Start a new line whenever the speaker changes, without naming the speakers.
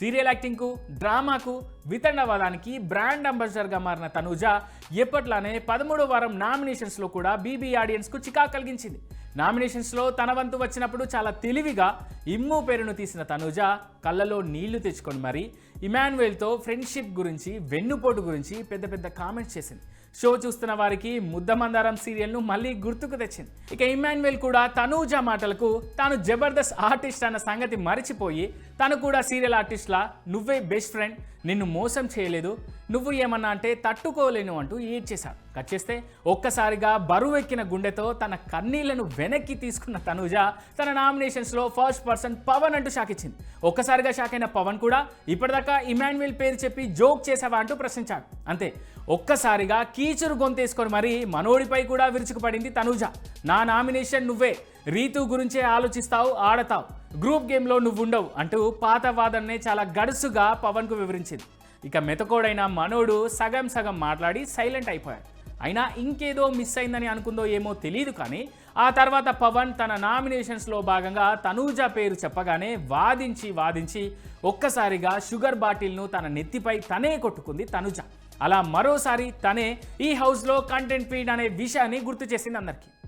Serial యాక్టింగ్కు డ్రామాకు వితండవాదానికి brand అంబాసిడర్గా మారిన తనూజ ఎప్పట్లానే పదమూడో వారం నామినేషన్స్లో కూడా బీబీ ఆడియన్స్కు చికా కలిగించింది. నామినేషన్స్లో తన వంతు వచ్చినప్పుడు చాలా తెలివిగా ఇమ్ము పేరును తీసిన తనూజ కళ్ళలో నీళ్ళు తెచ్చుకొని మరి ఇమాన్యుయల్తో ఫ్రెండ్షిప్ గురించి వెన్నుపోటు గురించి పెద్ద పెద్ద కామెంట్స్ చేసింది. షో చూస్తున్న వారికి ముద్దమందారం సీరియల్ను మళ్ళీ గుర్తుకు తెచ్చింది. ఇక ఇమాన్యుయల్ కూడా తనూజ మాటలకు తాను జబర్దస్త్ ఆర్టిస్ట్ అన్న సంగతి మరిచిపోయి తను కూడా సీరియల్ ఆర్టిస్ట్లా నువ్వే బెస్ట్ ఫ్రెండ్ నిన్ను మోసం చేయలేదు నువ్వు ఏమన్నా అంటే తట్టుకోలేను అంటూ ఏడ్ చేశాడు కట్ చేస్తే ఒక్కసారిగా బరువెక్కిన గుండెతో తన కన్నీళ్ళను వెనక్కి తీసుకున్న తనుజ తన నామినేషన్స్లో ఫస్ట్ పర్సన్ పవన్ అంటూ షాక్ ఇచ్చింది. ఒక్కసారిగా షాక్ అయిన పవన్ కూడా ఇప్పటిదాకా ఇమాన్యుయల్ పేరు చెప్పి జోక్ చేసావా అంటూ ప్రశ్నించాడు. అంతే ఒక్కసారిగా కీచురు గొంతేసుకొని మరీ మనోడిపై కూడా విరుచుకుపడింది తనుజ. నా నామినేషన్ నువ్వే రీతు గురించే ఆలోచిస్తావు ఆడతావు. గ్రూప్ గేమ్లో నువ్వు ఉండవు అంటూ పాత వాదన్నే చాలా గడుసుగా పవన్కు వివరించింది. ఇక మెతకోడైన మనోడు సగం సగం మాట్లాడి సైలెంట్ అయిపోయాడు. అయినా ఇంకేదో మిస్ అయిందని అనుకుందో ఏమో తెలియదు కానీ ఆ తర్వాత పవన్ తన నామినేషన్స్లో భాగంగా తనూజ పేరు చెప్పగానే వాదించి వాదించి ఒక్కసారిగా షుగర్ బాటిల్ను తన నెత్తిపై తనే కొట్టుకుంది తనుజ. అలా మరోసారి తనే ఈ హౌస్లో కంటెంట్ ఫీడ్ అనే విషయాన్ని గుర్తు చేసింది అందరికీ.